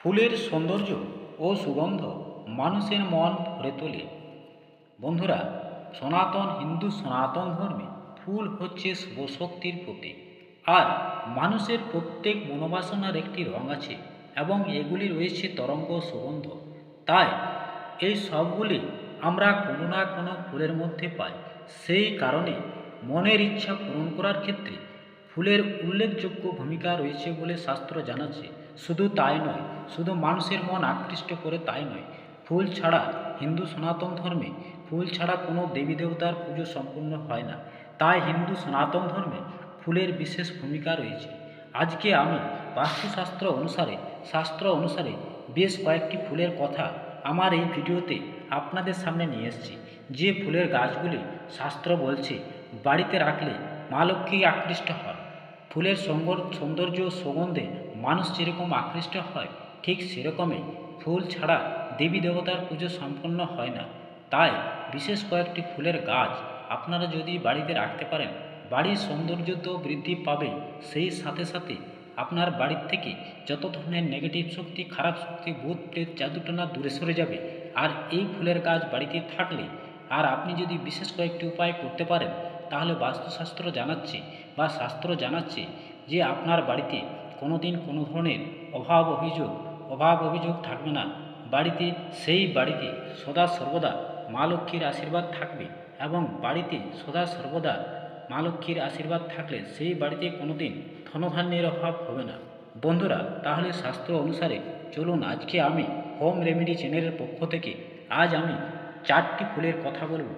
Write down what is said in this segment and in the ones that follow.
ফুলের সৌন্দর্য ও সুগন্ধ মানুষের মন ভরে তোলে। বন্ধুরা, সনাতন, হিন্দু সনাতন ধর্মে ফুল হচ্ছে শুভ শক্তির প্রতীক। আর মানুষের প্রত্যেক মনোবাসনার একটি রং আছে এবং এগুলি রয়েছে তরঙ্গ সুগন্ধ। তাই এই সবগুলি আমরা কোনো না কোনো ফুলের মধ্যে পাই। সেই কারণে মনের ইচ্ছা পূরণ করার ক্ষেত্রে ফুলের উল্লেখযোগ্য ভূমিকা রয়েছে বলে শাস্ত্র জানাচ্ছে। শুধু তাই নয়, শুধু মানুষের মন আকৃষ্ট করে তাই নয়, ফুল ছাড়া হিন্দু সনাতন ধর্মে, ফুল ছাড়া কোনো দেবী দেবতার পুজো সম্পূর্ণ হয় না। তাই হিন্দু সনাতন ধর্মে ফুলের বিশেষ ভূমিকা রয়েছে। আজকে আমি বাস্তুশাস্ত্র অনুসারে, শাস্ত্র অনুসারে বেশ কয়েকটি ফুলের কথা আমার এই ভিডিওতে আপনাদের সামনে নিয়ে এসেছি। যে ফুলের গাছগুলি শাস্ত্র বলছে, বাড়িতে রাখলে মা লক্ষ্মী আকৃষ্ট হয় ফুলের সৌন্দর্য সুগন্ধে মানুষ যেরকম আকৃষ্ট হয়, ঠিক সেরকমই ফুল ছাড়া দেবী দেবতার পুজো সম্পন্ন হয় না। তাই বিশেষ কয়েকটি ফুলের গাছ আপনারা যদি বাড়িতে রাখতে পারেন, বাড়ির সৌন্দর্য তো বৃদ্ধি পাবে সেই সাথে সাথে আপনার বাড়ির থেকে যত ধরনের নেগেটিভ শক্তি, খারাপ শক্তি, ভূত, প্রেত, জাদুটনা দূরে সরে যাবে। আর এই ফুলের গাছ বাড়িতে থাকলে, আর আপনি যদি বিশেষ কয়েকটি উপায় করতে পারেন তাহলে বাস্তুশাস্ত্র জানাচ্ছে বা শাস্ত্র জানাচ্ছে যে আপনার বাড়িতে কোনো দিন কোনো ধরনের অভাব অভিযোগ অভাব অভিযোগ থাকবে না। বাড়িতে সেই বাড়িতে সদা সর্বদা মা লক্ষ্মীর আশীর্বাদ থাকবে এবং বাড়িতে সদা সর্বদা মা লক্ষ্মীর আশীর্বাদ থাকলে সেই বাড়িতে কোনো দিন ধনধান্যের অভাব হবে না। বন্ধুরা, তাহলে শাস্ত্র অনুসারে চলুন আজকে আমি হোম রেমেডি চ্যানেলের পক্ষ থেকে আজ আমি চারটি ফুলের কথা বলব।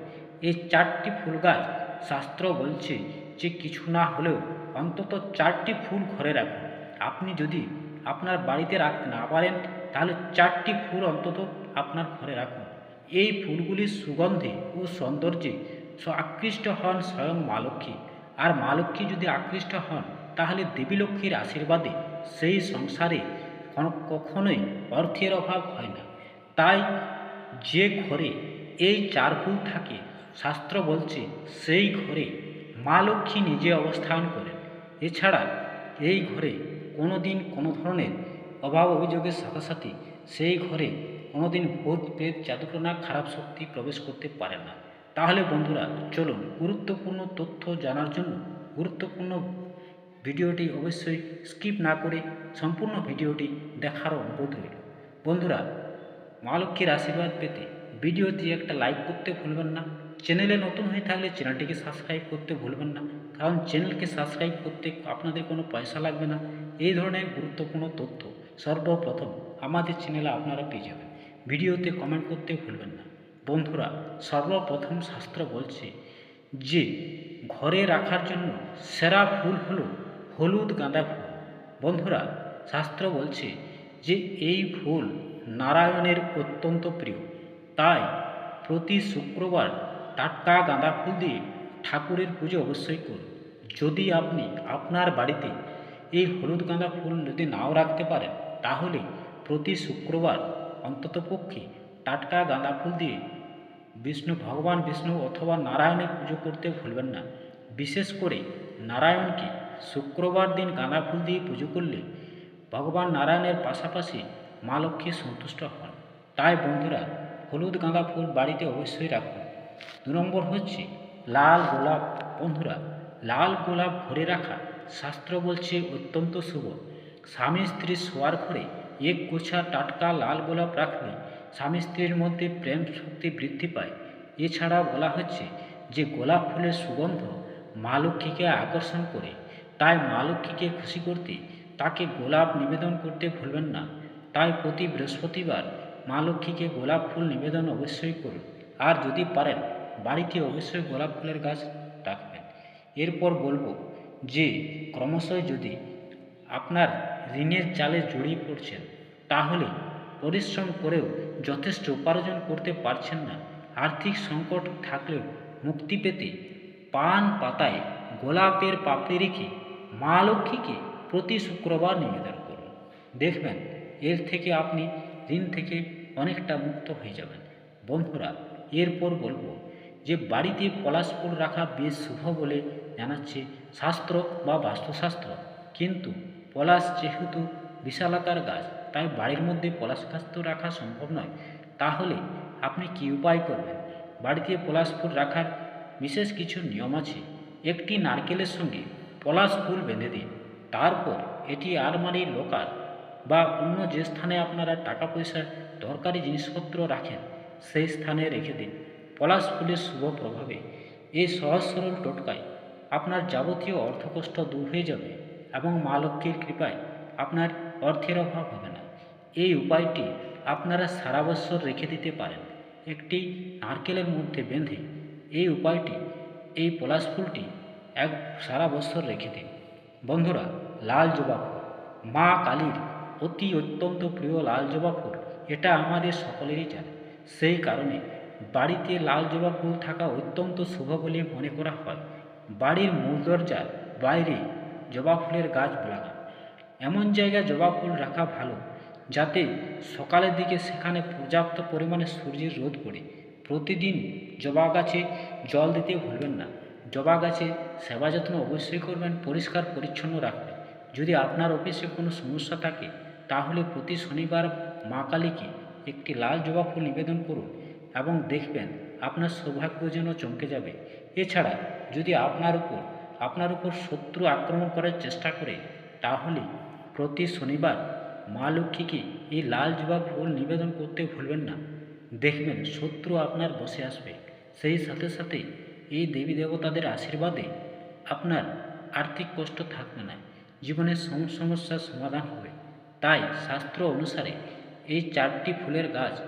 এই চারটি ফুল গাছ শাস্ত্র বলছে যে কিছু না হলেও অন্তত চারটি ফুল ঘরে রাখুন। আপনি যদি আপনার বাড়িতে রাখতে না পারেন, তাহলে চারটি ফুল অন্তত আপনার ঘরে রাখুন। এই ফুলগুলির সুগন্ধে ও সৌন্দর্যে আকৃষ্ট হন স্বয়ং মা লক্ষ্মী। আর মা লক্ষ্মী যদি আকৃষ্ট হন, তাহলে দেবী লক্ষ্মীর আশীর্বাদে সেই সংসারে কখনোই অর্থের অভাব হয় না। তাই যে ঘরে এই চার ফুল থাকে শাস্ত্র বলছে, সেই ঘরে মা লক্ষ্মী নিজে অবস্থান করেন। এছাড়া এই ঘরে কোনো দিন কোনো ধরনের অভাব অভিযোগের সাথে সাথে সেই ঘরে কোনো দিন ভূত, প্রেত জাদুটনা খারাপ শক্তি প্রবেশ করতে পারে না। তাহলে বন্ধুরা, চলুন গুরুত্বপূর্ণ তথ্য জানার জন্য গুরুত্বপূর্ণ ভিডিওটি অবশ্যই স্কিপ না করে সম্পূর্ণ ভিডিওটি দেখার অনুরোধ রইল। বন্ধুরা, মা লক্ষ্মীর আশীর্বাদ পেতে ভিডিওটি একটা লাইক করতে ভুলবেন না। চ্যানেলে নতুন হয়ে থাকলে চ্যানেলটিকে সাবস্ক্রাইব করতে ভুলবেন না। কারণ চ্যানেলকে সাবস্ক্রাইব করতে আপনাদের কোনো পয়সা লাগবে না। এই ধরনের গুরুত্বপূর্ণ তথ্য সর্বপ্রথম আমাদের চ্যানেলে আপনারা পেয়ে যাবেন। ভিডিওতে কমেন্ট করতে ভুলবেন না। বন্ধুরা, সর্বপ্রথম শাস্ত্র বলছে যে, ঘরে রাখার জন্য সেরা ফুল হলো হলুদ গাঁদা ফুল। বন্ধুরা, শাস্ত্র বলছে যে, এই ফুল নারায়ণের অত্যন্ত প্রিয়। তাই প্রতি শুক্রবার টাটকা গাঁদা ফুল দিয়ে ঠাকুরের পুজো অবশ্যই করুন। যদি আপনি আপনার বাড়িতে এই হলুদ গাঁদা ফুল যদি নাও রাখতে পারেন, তাহলে প্রতি শুক্রবার অন্ততপক্ষে টাটকা গাঁদা ফুল দিয়ে বিষ্ণু, ভগবান বিষ্ণু অথবা নারায়ণের পুজো করতে ভুলবেন না। বিশেষ করে নারায়ণকে শুক্রবার দিন গাঁদা ফুল দিয়ে পুজো করলে ভগবান নারায়ণের পাশাপাশি মা লক্ষ্মী সন্তুষ্ট হন। তাই বন্ধুরা, হলুদ গাঁদা ফুল বাড়িতে অবশ্যই রাখুন। দু নম্বর হচ্ছে লাল গোলাপ। বন্ধুরা, লাল গোলাপ ঘরে রাখা শাস্ত্র বলছে অত্যন্ত শুভ। স্বামী স্ত্রীর শোয়ার ঘরে এক গোছা টাটকা লাল গোলাপ রাখলে স্বামী স্ত্রীর মধ্যে প্রেম শক্তি বৃদ্ধি পায়। এছাড়া বলা হচ্ছে যে গোলাপ ফুলের সুগন্ধ মা লক্ষ্মীকে আকর্ষণ করে। তাই মা লক্ষ্মীকে খুশি করতে তাকে গোলাপ নিবেদন করতে ভুলবেন না। তাই প্রতি বৃহস্পতিবার মা লক্ষ্মীকে গোলাপ ফুল নিবেদন অবশ্যই করুন। আর যদি পারেন বাড়িতে অবশ্যই গোলাপ ফুলের গাছ রাখবেন। এরপর বলব যে, ক্রমশই যদি আপনার ঋণের চালে জড়িয়ে পড়ছেন, তাহলে পরিশ্রম করেও যথেষ্ট উপার্জন করতে পারছেন না। আর্থিক সংকট থাকলেও মুক্তি পেতে পান পাতায় গোলাপের পাপড়ি রেখে মা লক্ষ্মীকে প্রতি শুক্রবার নিবেদন করুন। দেখবেন এর থেকে আপনি ঋণ থেকে অনেকটা মুক্ত হয়ে যাবেন। বন্ধুরা, এরপর বলব যে বাড়িতে পলাশ ফুল রাখা বেশ শুভ বলে জানাচ্ছে শাস্ত্র বা বাস্তুশাস্ত্র। কিন্তু পলাশ যেহেতু বিশালাকার গাছ, তাই বাড়ির মধ্যে পলাশ গাছ তো রাখা সম্ভব নয়। তাহলে আপনি কি উপায় করবেন? বাড়িতে পলাশ ফুল রাখার বিশেষ কিছু নিয়ম আছে? একটি নারকেলের সঙ্গে পলাশ ফুল বেঁধে দিন। তারপর এটি আলমারির লোকার বা অন্য যে স্থানে আপনারা টাকা পয়সা দরকারি জিনিসপত্র রাখেন, সেই স্থানে রেখে দিন। পলাশ ফুলের শুভ প্রভাবে এই সহজ সরল টোটকায় আপনার যাবতীয় অর্থকষ্ট দূর হয়ে যাবে এবং মা লক্ষ্মীর কৃপায় আপনার অর্থের অভাব হবে না। এই উপায়টি আপনারা সারা বছর রেখে দিতে পারেন। একটি নারকেলের মধ্যে বেঁধে এই উপায়টি, এই পলাশ ফুলটি এক সারা বছর রেখে দিন। বন্ধুরা, লাল জবা ফুল, মা কালীর অতি অত্যন্ত প্রিয় লাল জবা ফুল, এটা আমাদের সকলেরই জানে। সেই কারণে বাড়িতে লাল জবা ফুল থাকা অত্যন্ত শুভ বলে মনে করা হয়। বাড়ির মূল দরজার বাইরে জবা ফুলের গাছ লাগান এমন জায়গায় জবা ফুল রাখা ভালো, যাতে সকালের দিকে সেখানে পর্যাপ্ত পরিমাণে সূর্যের রোদ পড়ে। প্রতিদিন জবা গাছে জল দিতে ভুলবেন না। জবা গাছে সেবা যত্ন অবশ্যই করবেন, পরিষ্কার পরিচ্ছন্ন রাখবেন। যদি আপনার অফিসে কোনো সমস্যা থাকে, তাহলে প্রতি শনিবার মা কালীকে একটি লাল জবা ফুল নিবেদন করুন। এবং দেখবেন আপনার সৌভাগ্য যেন চমকে যাবে। এছাড়া যদি আপনার উপর আপনার উপর শত্রু আক্রমণ করার চেষ্টা করে, তাহলে প্রতি শনিবার মা লক্ষ্মীকে এই লাল জবা ফুল নিবেদন করতে ভুলবেন না। দেখবেন শত্রু আপনার বসে আসবে। সেই সাথে সাথে এই দেবী দেবতাদের আশীর্বাদে আপনার আর্থিক কষ্ট থাকবে না। জীবনের সমস্যার সমাধান হবে। তাই শাস্ত্র অনুসারে এই চারটি ফুলের গাছ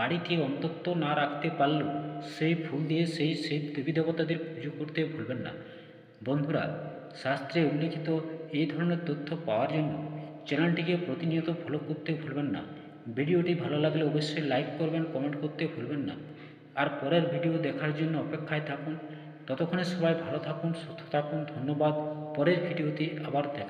বাড়িতে অন্তত না রাখতে পারলেও সেই ফুল দিয়ে সেই সেই দেবী দেবতাদের পুজো করতে ভুলবেন না। বন্ধুরা, শাস্ত্রে উল্লিখিত এই ধরনের তথ্য পাওয়ার জন্য চ্যানেলটিকে প্রতিনিয়ত ফলো করতে ভুলবেন না। ভিডিওটি ভালো লাগলে অবশ্যই লাইক করবেন কমেন্ট করতে ভুলবেন না। আর পরের ভিডিও দেখার জন্য অপেক্ষায় থাকুন। ততক্ষণে সবাই ভালো থাকুন, সুস্থ থাকুন। ধন্যবাদ। পরের ভিডিওতে আবার দেখা